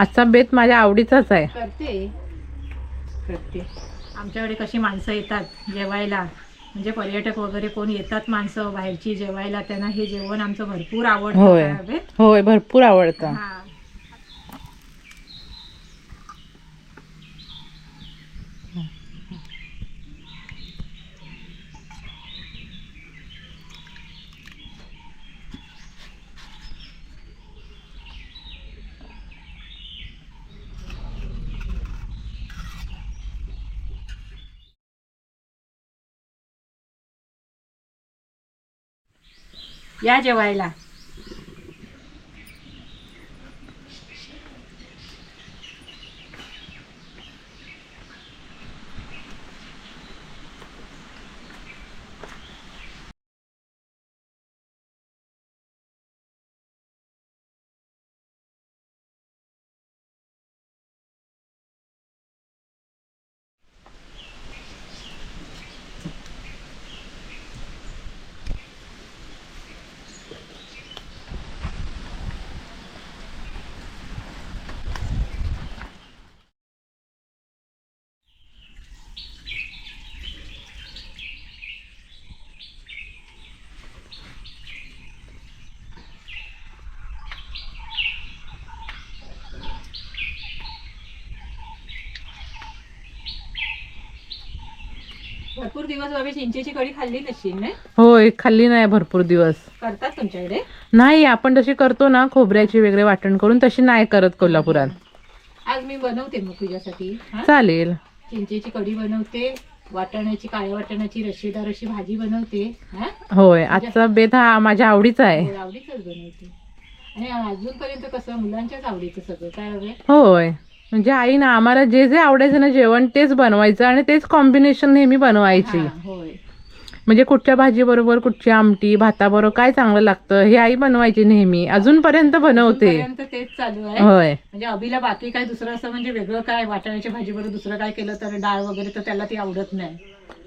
आजचा बेत माझ्या आवडीचाच आहे. करते. करते. आमच्याकडे कशी माणसं येतात जेवायला. म्हणजे पर्यटक वगैरे कोण येतात माणसं बाहेरची जेवायला त्यांना हे जेवण आमचं भरपूर आवडतं? होय. भरपूर आवडतं. हा. या जेवायला. भरपूर दिवस बाबी चिंचेची कढी खाल्ली नसशील ना होय खाल्ली नाही भरपूर दिवस. करतात तुमच्याकडे नाही आपण जशी करतो ना खोबऱ्याची वेगळे वाटण करून तशी नाही करत कोल्हापुरात. आज मी बनवते मग तुझ्यासाठी. हा? चालेल. चिंचेची कढी बनवते वाटाण्याची काळ्या वाटाण्याची रशीदार अशी भाजी बनवते हा? होय आजचा बेत हा माझ्या आवडीचा आहे. आवडीचंच बनवते. आणि अजूनपर्यंत कसं मुलांच्याच आवडीचं सगळं काय हवे होय. म्हणजे आई ना आम्हाला जे जे आवडायचं ना जेवण तेच बनवायचं आणि तेच कॉम्बिनेशन नेहमी बनवायची. होय. म्हणजे कुठच्या भाजी बरोबर कुठची आमटी भाताबरोबर काय चांगलं लागतं हे आई बनवायची नेहमी. अजूनपर्यंत बनवते. तेच चालू आहे. होय. म्हणजे अभिला बाकी काय दुसरं असं म्हणजे वेगळं काय वाटाण्याच्या भाजीबरोबर दुसरं काय केलं तर डाळ वगैरे तर त्याला ती आवडत नाही.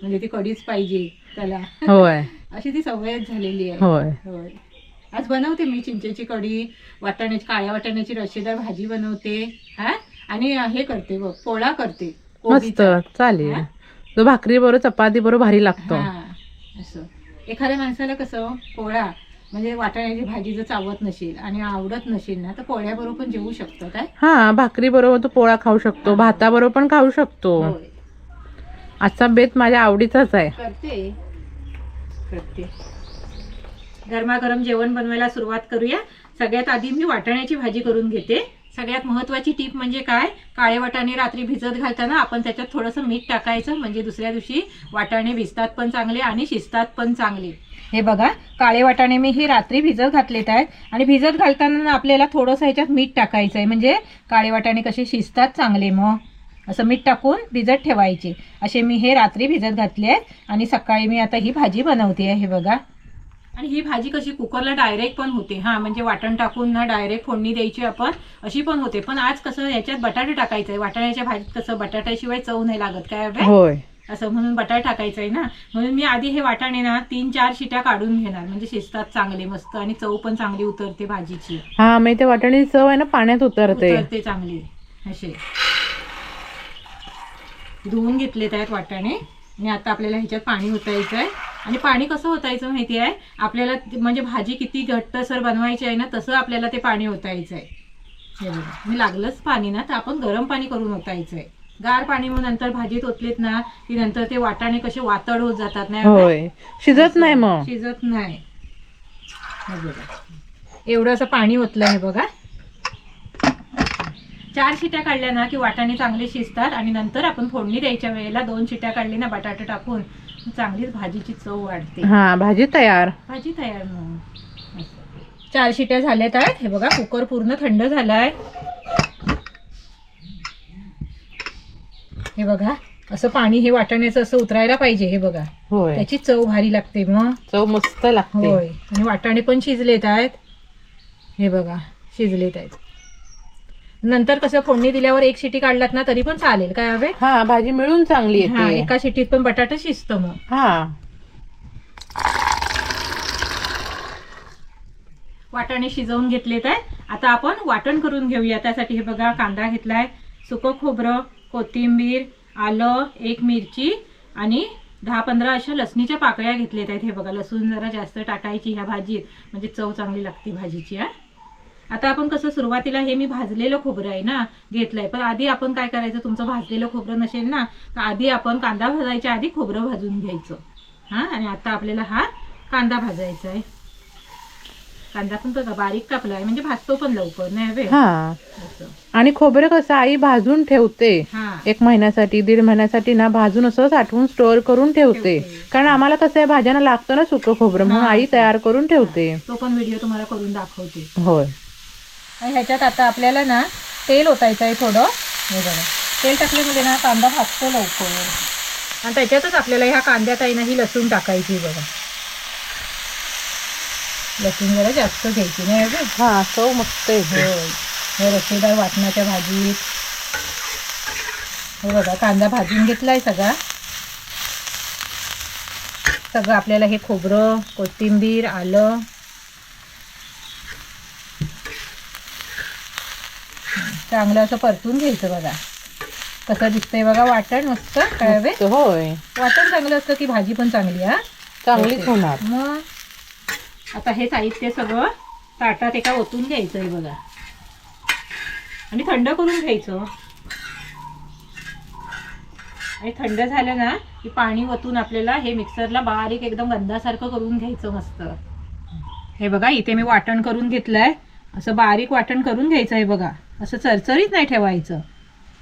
म्हणजे ती कढीच पाहिजे त्याला. होय. अशी ती सवयच झालेली आहे. होय. होय. आज बनवते मी चिंचेची कढी वाटाण्याची काळ्या वाटाण्याची रशीदार भाजी बनवते. हा? आणि हे करते बघ पोळा करते मस्त कोबीचा. चालेल. हा? तो भाकरी बरोबर चपाती बरोबर भारी लागतो. हा, असं. एखाद्या माणसाला कसं पोळा म्हणजे वाटाण्याची भाजी जर चावत नसेल आणि आवडत नसेल ना तर पोळ्याबरोबर पण जेवू शकतो काय? हा भाकरी बरोबर तो पोळा खाऊ शकतो भाताबरोबर पण खाऊ शकतो. होय. आजचा बेत माझ्या आवडीचाच आहे. करते. करते. गरमागरम जेवण बनवायला सुरुवात करूया. सगळ्यात आधी मी वाटाण्याची भाजी करून घेते. सगळ्यात महत्वाची टीप म्हणजे काय? काळे वाटाणे रात्री भिजत घालताना आपण त्याच्यात थोडंसं मीठ टाकायचं. म्हणजे दुसऱ्या दिवशी वाटाणे भिजतात पण चांगले आणि शिजतात पण चांगले. हे बघा काळे वाटाणे मी हे रात्री भिजत घातलेत आहेत. आणि भिजत घालताना आपल्याला थोडंसं ह्याच्यात मीठ टाकायचं आहे म्हणजे काळे वाटाणे कसे शिजतात चांगले मग असं मीठ टाकून भिजत ठेवायचे. असे मी हे रात्री भिजत घातले आहेत. आणि सकाळी मी आता ही भाजी बनवते आहे हे बघा. आणि ही भाजी कशी कुकरला डायरेक्ट पण होते. हा म्हणजे वाटण टाकून ना डायरेक्ट फोडणी द्यायची आपण अशी पण होते. पण आज कसं ह्याच्यात बटाटे टाकायचं आहे वाटाण्याच्या भाजीत कसं बटाट्याशिवाय चव नाही लागत. काय होय. असं म्हणून बटाटा टाकायचं आहे ना. म्हणून मी आधी हे वाटाणे ना तीन चार शिट्या काढून घेणार. म्हणजे शिजतात चांगले मस्त आणि चव पण चांगली उतरते भाजीची. हा मी ते वाटाण्याची चव आहे ना पाण्यात उतरते. उतरते चांगली. असे. धुवून घेतलेत आहेत वाटाणे. आणि आता आपल्याला ह्याच्यात पाणी ओतायचं आहे. आणि पाणी कसं ओतायचं माहिती आहे? आपल्याला म्हणजे भाजी किती घट्टसर बनवायची आहे ना तसं आपल्याला ते पाणी ओतायचं आहे. हे बघा मी लागलंच पाणी ना तर आपण गरम पाणी करून ओतायचं आहे. गार पाणी मग नंतर भाजीत ओतलेत ना की नंतर ते वाटाणे कसे वातड होत जातात नाही होय. शिजत नाही मग. शिजत नाही. हे बघा. एवढं असं पाणी ओतलं आहे बघा. चार शिट्या काढल्या ना की वाटाणे चांगले शिजतात आणि नंतर आपण फोडणी द्यायच्या वेळेला दोन शिट्या काढली ना बटाटे टाकून चांगलीच भाजीची चव वाढते. हा भाजी तयार. भाजी तयार मग. चार शिट्या झाल्यात आहेत हे बघा कुकर पूर्ण थंड झालाय. हे बघा असं पाणी हे वाटाण्याचं असं उतरायला पाहिजे हे बघा. होय. त्याची चव भारी लागते मग चव मस्त लागते. होय. आणि वाटाणे पण शिजलेत आहेत. हे बघा शिजलेत आहेत. नंतर कसं फोडणी दिल्यावर एक शिटी काढलात ना तरी पण चालेल. काय हवे? हा भाजी मिळून चांगली हा येते. एका शिटीत पण बटाटा शिजतं मग. हा. वाटाणे शिजवून घेतलेत आहे. आता आपण वाटण करून घेऊया. त्यासाठी हे बघा कांदा घेतलाय. सुकं खोबरं कोथिंबीर आलं एक मिरची आणि दहा पंधरा अशा लसणीच्या पाकळ्या घेतलेत आहेत. हे बघा लसूण जरा जास्त टाकायची ह्या भाजीत. म्हणजे चव चांगली लागते भाजीची हा. आता आपण कसं सुरुवातीला हे मी भाजलेलं खोबरं आहे ना घेतलंय. पण आधी आपण काय करायचं? तुमचं भाजलेलं खोबरं नसेल ना तर आधी आपण कांदा भाजायच्या आधी खोबरं भाजून घ्यायचं. हा? आणि आता आपल्याला हा कांदा भाजायचा आहे. कांदा पण बघा बारीक कापला आहे. म्हणजे भाजतो पण लवकर नाही हा. आणि खोबरं कसं आई भाजून ठेवते. हा. एक महिन्यासाठी दीड महिन्यासाठी ना भाजून असं साठवून स्टोअर करून ठेवते. कारण आम्हाला कसं आहे भाज्यांना लागतं ना सुकं खोबरं म्हणून. आई तयार करून ठेवते. तो पण व्हिडिओ तुम्हाला करून दाखवते. होय. ह्याच्यात आता आपल्याला ना तेल ओतायचं आहे थोडं. हे बघा. तेल टाकल्यामध्ये ना कांदा भाजतो लवकर. आणि त्याच्यातच आपल्याला ह्या कांद्यात आहे ना ही लसूण टाकायची बघा. लसूण जरा जास्त घ्यायची नाही हा चव मस्त हे रसेदार वाटणाच्या भाजीत. हे बघा कांदा भाजून घेतलाय सगळा. सगळं आपल्याला हे खोबरं कोथिंबीर आलं. चांगलं असं परतून घ्यायचं बघा. कसं दिसतंय बघा वाटण मस्त कळवे होय. वाटण चांगलं असतं की भाजी पण चांगली हा? चांगलीच होणार. मग आता हे साहित्य सगळं ताटात एका ओतून घ्यायचं आहे बघा. आणि थंड करून घ्यायचं. आणि थंड झालं ना की पाणी ओतून आपल्याला हे मिक्सरला बारीक एकदम गंधासारखं करून घ्यायचं मस्त. हे बघा इथे मी वाटण करून घेतलंय. असं बारीक वाटण करून घ्यायचं आहे बघा. असं चरचरीत नाही ठेवायचं.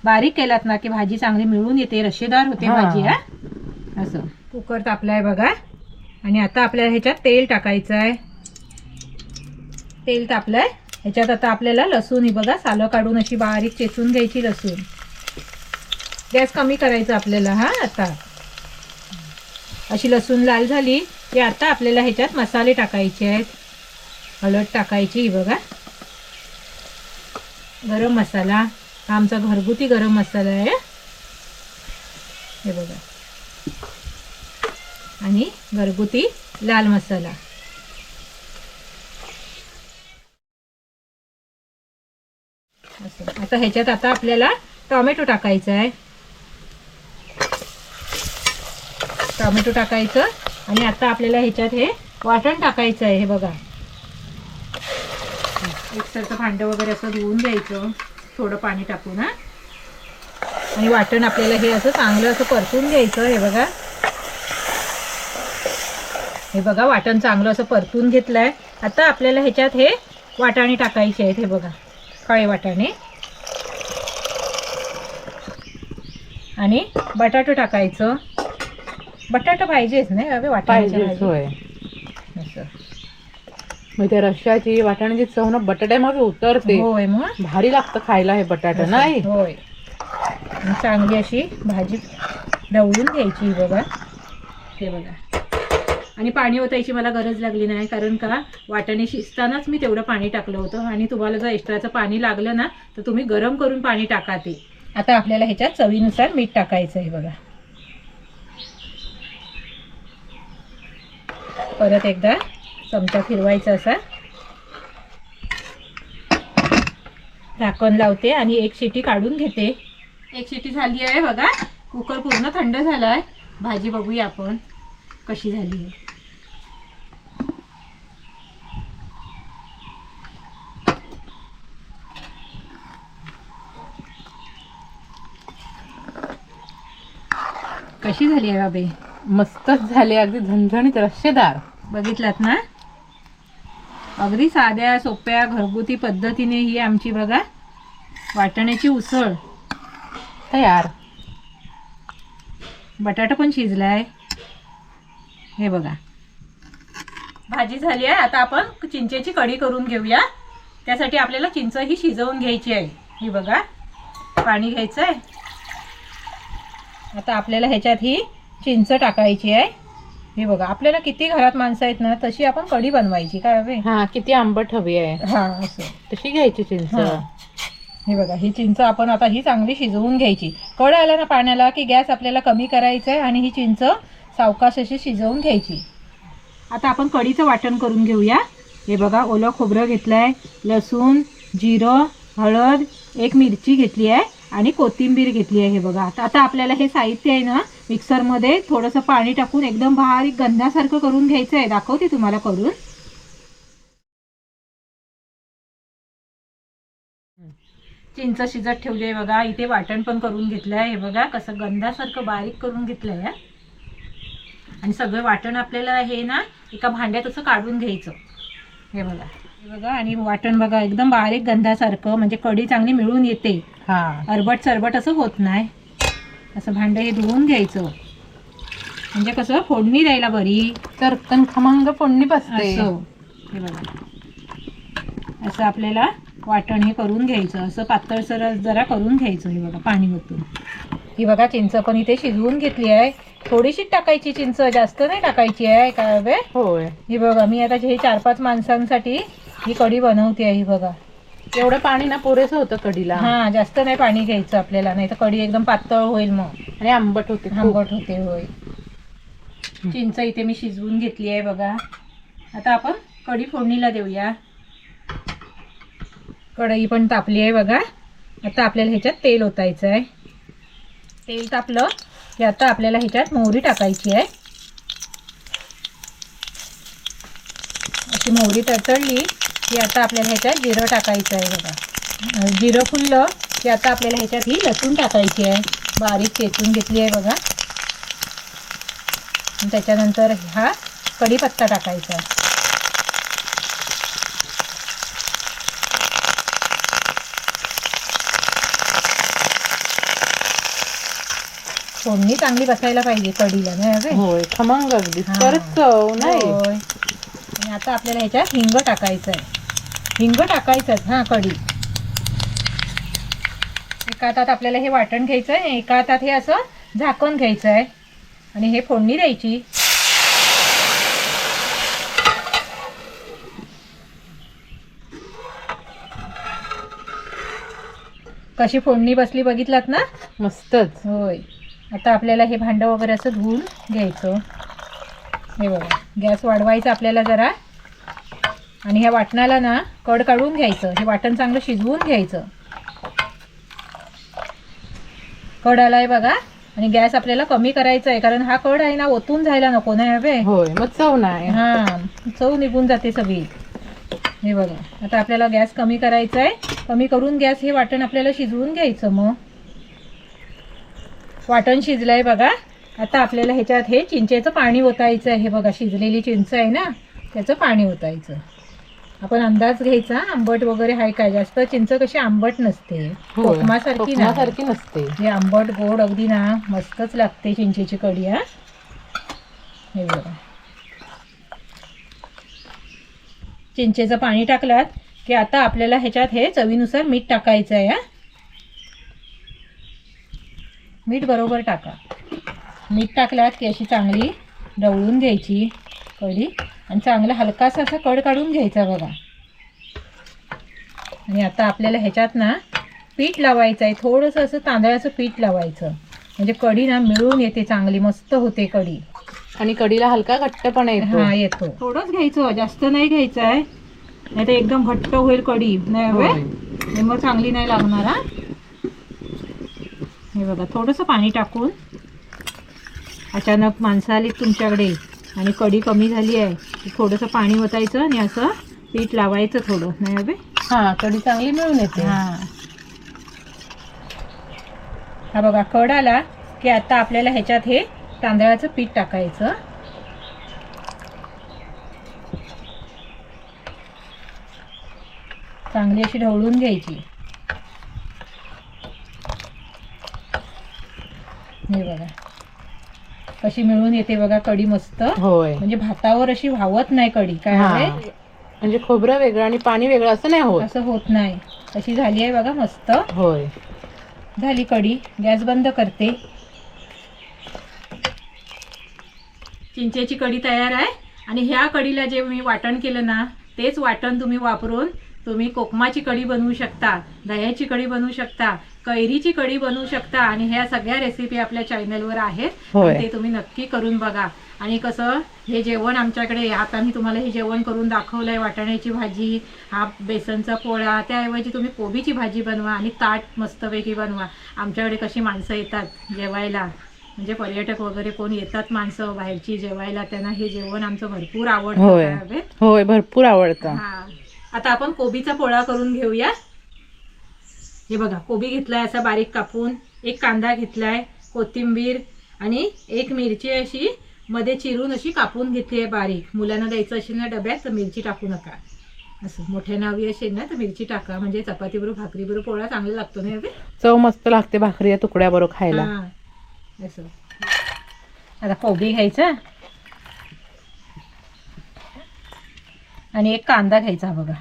बारीक केलात ना की भाजी चांगली मिळून येते रशेदार होते हा. भाजी हा? असं. कुकर तापलाय बघा. आणि आता आपल्याला ह्याच्यात तेल टाकायचं आहे. तेल तापलंय. ह्याच्यात आता आपल्याला लसूण ही बघा. सालं काढून अशी बारीक चेचून घ्यायची लसूण. गॅस कमी करायचा आपल्याला हा आता. अशी लसूण लाल झाली की आता आपल्याला ह्याच्यात मसाले टाकायचे आहेत. हळद टाकायची ही बघा. गरम मसाला. हा आमचा घरगुती गरम मसाला आहे. हे बघा. आणि घरगुती लाल मसाला. असं. आता ह्याच्यात आता आपल्याला टोमॅटो टाकायचा आहे. टोमॅटो टाकायचं. आणि आता आपल्याला ह्याच्यात हे वाटण टाकायचं आहे. हे बघा. मिक्सरचं भांडं वगैरे असं धुवून घ्यायचं. थोडं पाणी टाकून हा. आणि वाटण आपल्याला हे असं चांगलं असं परतून घ्यायचं हे बघा. हे बघा वाटण चांगलं असं परतून घेतलंय. आता आपल्याला ह्याच्यात हे वाटाणे टाकायचे आहेत हे बघा. काळे वाटाणे. आणि बटाटो टाकायचं. बटाटा पाहिजेच नाही हवे. होय. असं. त्या रश्याची वाटाण्याची चव ना बटाट्यामध्ये उतरते. होय मग? भारी लागतं खायला हे बटाटा नाही? होय. आणि चांगली अशी भाजी ढवळून घ्यायची ही बघा. हे बघा. आणि पाणी ओतायची मला गरज लागली नाही कारण का वाटाणे शिजतानाच मी तेवढं पाणी टाकलं होतं. आणि तुम्हाला जर एक्स्ट्राचं पाणी लागलं ना तर तुम्ही गरम करून पाणी टाका ते. आता आपल्याला ह्याच्यात चवीनुसार मीठ टाकायचं आहे बघा. परत एकदा चमचा फिरवायचा असा. झाकण लावते आणि एक शिटी काढून घेते. एक शिटी झाली आहे बघा. कुकर पूर्ण थंड झाला आहे भाजी बघूया आपण कशी झाली आहे. कशी झाली आहे बाबे? मस्तच झाले अगदी झणझणीत रस्सेदार बघितलात ना? अगदी साध्या सोप्या घरगुती पद्धतीने ही आमची बघा वाटाण्याची उसळ तयार. बटाटा पण शिजलाय. हे बघा. भाजी झाली आहे. आता आपण चिंचेची कढी करून घेऊया. त्यासाठी आपल्याला चिंच ही शिजवून घ्यायची आहे. ही बघा. पाणी घ्यायचं आहे आता आपल्याला ह्याच्यात ही चिंच टाकायची आहे. ही बघा आपल्याला किती घरात माणसं आहेत ना तशी आपण कढी बनवायची काय हवे हा किती आंबट हवी आहे. हा असं. तशी घ्यायची चिंच. हा. हे बघा ही चिंच आपण आता ही चांगली शिजवून घ्यायची. कळ आला ना पाण्याला की गॅस आपल्याला कमी करायचा आहे आणि ही चिंच सावकाश अशी शिजवून घ्यायची. आता आपण कढीचं वाटण करून घेऊया. हे बघा ओलं खोबरं घेतलं आहे लसूण जिरं हळद एक मिरची घेतली आहे. आणि कोथिंबीर घेतली आहे हे बघा. आता आता आपल्याला हे साहित्य आहे ना मिक्सरमध्ये थोडंसं पाणी टाकून एकदम बारीक गंधासारखं करून घ्यायचं आहे. दाखवते तुम्हाला करून. चिंच शिजत ठेवली आहे बघा. इथे वाटण पण करून घेतलं आहे हे बघा. कसं गंधासारखं बारीक करून घेतलं आहे आणि सगळं वाटण आपल्याला हे ना एका भांड्यात असं काढून घ्यायचं. हे बघा. बघा आणि वाटण बघा एकदम बारीक गंधासारखं म्हणजे कढी चांगली मिळून येते. हा. अरबट सरबट असं होत नाही. असं भांडं हे धुवून घ्यायचं. म्हणजे कसं फोडणी द्यायला बरी. तर खमंग फोडणी बसते. असं. हे बघा. असं आपल्याला वाटण हे करून घ्यायचं. असं पातळसर जरा करून घ्यायचं हे बघा पाणी ओतून ही बघा चिंच पण इथे शिजवून घेतली आहे. थोडीशीच टाकायची चिंच जास्त नाही टाकायची आहे काय होय. ही बघा मी आता हे चार पाच माणसांसाठी ही कढी बनवते आहे बघा. एवढं पाणी ना पुरेसं होतं कढीला. हा जास्त नाही पाणी घ्यायचं आपल्याला नाही तर कढी एकदम पातळ होईल मग. आणि आंबट होते. आंबट होते होय. चिंच इथे मी शिजवून घेतली आहे बघा. आता आपण कढी फोडणीला देऊया. कढई पण तापली आहे बघा. आता आपल्याला ह्याच्यात तेल ओतायचं आहे. तेल तापलं की आता आपल्याला ह्याच्यात मोहरी टाकायची आहे. अशी मोहरी तडतडली. की आता आपल्याला ह्याच्यात जिरं टाकायचं आहे बघा. जिरं फुललं की आता आपल्याला ह्याच्यात ही लसूण टाकायची आहे. बारीक चेचून घेतली आहे बघा. त्याच्यानंतर हा कढीपत्ता टाकायचा फोडणी चांगली बसायला पाहिजे कढीला नाही होय खमंग अगदी. परत चव नाही? आता आपल्याला ह्याच्यात हिंग टाकायचं आहे. हिंग टाकायचंच हां कढी. एका हातात आपल्याला हे वाटण घ्यायचं आहे एका हातात हे असं झाकण घ्यायचं आहे आणि हे फोडणी द्यायची. कशी फोडणी बसली बघितलात ना? मस्तच. होय. आता आपल्याला हे भांडं वगैरे असं धुवून घ्यायचं. हे बघा गॅस वाढवायचा आपल्याला जरा. आणि ह्या वाटणाला ना कड काढून घ्यायचं. हे वाटण चांगलं शिजवून घ्यायचं. कड आलाय बघा. आणि गॅस आपल्याला कमी करायचा आहे कारण हा कड आहे ना ओतून जायला नको नाही हवे होय मग चव नाही. हा चव निघून जाते सगळी. हे बघा. आता आपल्याला गॅस कमी करायचा आहे कमी करून गॅस हे वाटण आपल्याला शिजवून घ्यायचं मग. वाटण शिजलंय बघा. आता आपल्याला ह्याच्यात हे चिंचेचं पाणी ओतायचं आहे हे बघा शिजलेली चिंच आहे ना त्याचं पाणी ओतायचं. आपण अंदाज घ्यायचा आंबट वगैरे आहे काय? जास्त चिंच कशी आंबट नसते. होय. कोकमासारखी ना. कोकमासारखी नसते. हे आंबट गोड अगदी ना मस्तच लागते चिंचेची कढी हा. हे बघा. चिंचेचं पाणी टाकलात की आता आपल्याला ह्याच्यात हे चवीनुसार मीठ टाकायचं आहे मीठ बरोबर टाका. मीठ टाकलात की अशी चांगली ढवळून घ्यायची. कढी. आणि चांगला हलकासा असा कड काढून घ्यायचा बघा. आणि आता आपल्याला ह्याच्यात ना पीठ लावायचं आहे. थोडंसं असं तांदळाचं पीठ लावायचं. म्हणजे कढी ना मिळून येते चांगली मस्त होते कढी. आणि कढीला हलका घट्टपणा येतो. हा येतो. थोडंच घ्यायचं जास्त नाही घ्यायचं आहे. नाही तर एकदम घट्ट होईल कढी. नाही होय. मग चांगली नाही लागणार हा? हे बघा थोडंसं पाणी टाकून अचानक माणसं आली तुमच्याकडे आणि कढी कमी झाली आहे. थोडंसं पाणी ओतायचं आणि असं पीठ लावायचं थोडं. नाही हवे हा कढी चांगली मिळून येते. हा. हा बघा कड आला की आता आपल्याला ह्याच्यात हे तांदळाचं पीठ टाकायचं. चांगली अशी ढवळून घ्यायची. हे बघा. कशी मिळून येते बघा कढी मस्त. होय. म्हणजे भातावर अशी व्हावत नाही कढी काय हा. म्हणजे खोबरं वेगळं आणि पाणी वेगळं असं नाही होत. असं होत नाही. अशी झाली आहे बघा मस्त. होय. झाली कढी गॅस बंद करते. चिंचेची कढी तयार आहे. आणि ह्या कढीला जे मी वाटण केलं ना तेच वाटण तुम्ही वापरून तुम्ही कोकमाची कढी बनवू शकता दह्याची कढी बनवू शकता कैरीची कढी बनवू शकता आणि ह्या सगळ्या रेसिपी आपल्या चॅनलवर आहेत. ते तुम्ही नक्की करून बघा. आणि कसं हे जेवण आमच्याकडे आता मी तुम्हाला हे जेवण करून दाखवलंय वाटाण्याची भाजी हा बेसनचा पोळा त्याऐवजी तुम्ही कोबीची भाजी बनवा आणि ताट मस्तपैकी बनवा. आमच्याकडे कशी माणसं येतात जेवायला. म्हणजे पर्यटक वगैरे कोण येतात माणसं बाहेरची जेवायला त्यांना हे जेवण आमचं भरपूर आवडतं होय. भरपूर आवडतं. हा. आता आपण कोबीचा पोळा करून घेऊया. हे बघा कोबी घेतलाय असा बारीक कापून एक कांदा घेतलाय कोथिंबीर आणि एक मिरची अशी मध्ये चिरून अशी कापून घेतली आहे बारीक. मुलांना द्यायचं असेल ना डब्यात तर मिरची टाकू नका. असं मोठ्या नावी असेल ना तर मिरची टाका. म्हणजे चपाती बरोबर भाकरी बरोबर पोळा चांगला लागतो ना? चव मस्त लागते भाकरी तुकड्या बरोबर खायला. असं. आता कोबी घ्यायचा. आणि एक कांदा घ्यायचा बघा.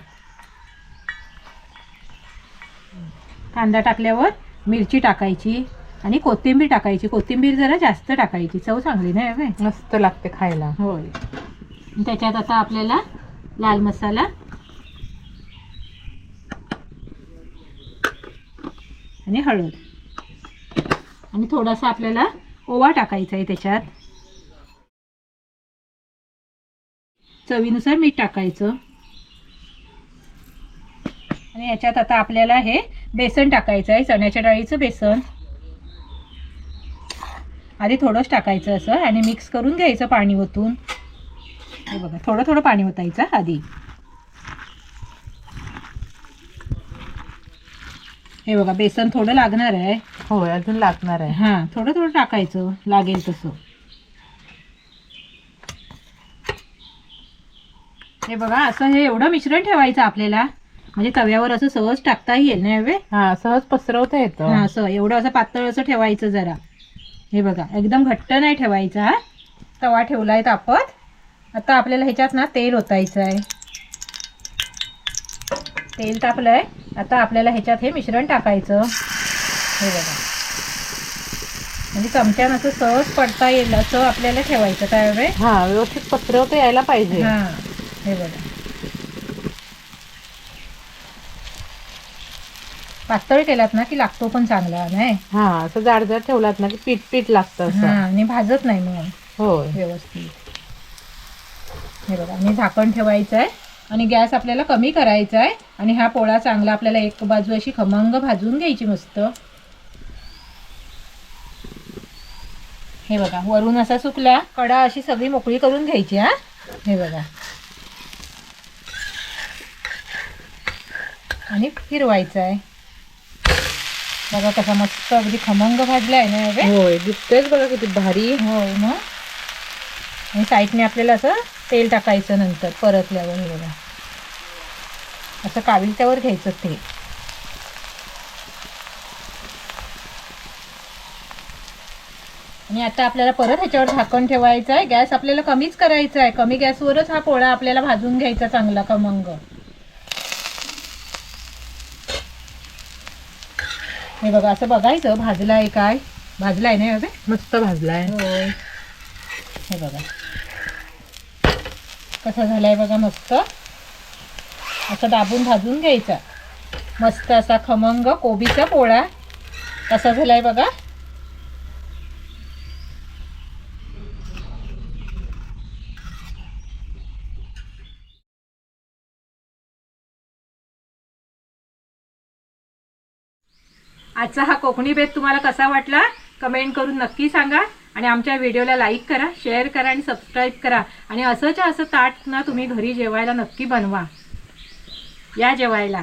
कांदा टाकल्यावर मिरची टाकायची आणि कोथिंबीर टाकायची. कोथिंबीर जरा जास्त टाकायची. चव चांगली नाही बे? मस्त लागते खायला. होय. त्याच्यात आता आपल्याला लाल मसाला आणि हळद. आणि थोडासा आपल्याला ओवा टाकायचा आहे त्याच्यात. चवीनुसार मीठ टाकायचं. आणि याच्यात आता आपल्याला हे बेसन टाकायचं आहे चण्याच्या डाळीचं बेसन. आधी थोडंच टाकायचं असं आणि मिक्स करून घ्यायचं पाणी ओतून. हे बघा थोडं थोडं पाणी ओतायचं आधी. हे बघा बेसन थोडं लागणार आहे. होय अजून लागणार आहे. हां थोडं थोडं टाकायचं लागेल तसं. हे बघा असं हे एवढं मिश्रण ठेवायचं आपल्याला. म्हणजे तव्यावर असं सहज टाकता येईल ना हवे हा सहज पसरवता हा येतं असं एवढं असं पातळ असं ठेवायचं जरा. हे बघा एकदम घट्ट नाही ठेवायचा हा. तवा ठेवलाय तापत आता आपल्याला ह्याच्यात ना तेल ओतायचं आहे. तेल तापलंय. आता आपल्याला ह्याच्यात हे मिश्रण टाकायचं. हे बघा. म्हणजे चमच्यानं असं सहज पडता येईल असं आपल्याला ठेवायचं काय हा व्यवस्थित पसरवता यायला पाहिजे. हा. हे बघा. पातळ केलात ना की लागतो पण चांगला नाही? हा असं जाड जाड ठेवलात ना की पीठ पीठ लागतं हा, आणि भाजत नाही मग. होय. व्यवस्थित. हे बघा आणि झाकण ठेवायचं आहे आणि गॅस आपल्याला कमी करायचा आहे आणि हा पोळा चांगला आपल्याला एक बाजू अशी खमंग भाजून घ्यायची मस्त. हे बघा वरून असा सुकला कडा अशी सगळी मोकळी करून घ्यायची हा? हे बघा. आणि फिरवायचं आहे बघा कसा मस्त अगदी खमंग भाजला आहे ना हे होय दिसतेच बघा किती भारी. होय मग आणि साईडने आपल्याला असं तेल टाकायचं नंतर परतल्यावर हे बघा. असं काविलत्यावर घ्यायचं ते आणि आता आपल्याला परत ह्याच्यावर झाकण ठेवायचं आहे गॅस आपल्याला कमीच करायचा आहे कमी गॅसवरच हा पोळा आपल्याला भाजून घ्यायचा चांगला खमंग. हे बघा असं बघायचं भाजला आहे काय? भाजला आहे नाही मस्त भाजलाय होय. हे बघा. कसा झालाय बघा मस्त. असं दाबून भाजून घ्यायचा. मस्त असा खमंग कोबीचा पोळा. कसा झालाय बघा? आजचा हा कोकणी बेत तुम्हाला कसा वाटला कमेंट करून नक्की सांगा आणि आमच्या व्हिडिओला लाईक करा शेअर करा आणि सबस्क्राईब करा. आणि असंच्या असं ताट ना तुम्ही घरी जेवायला नक्की बनवा. या जेवायला.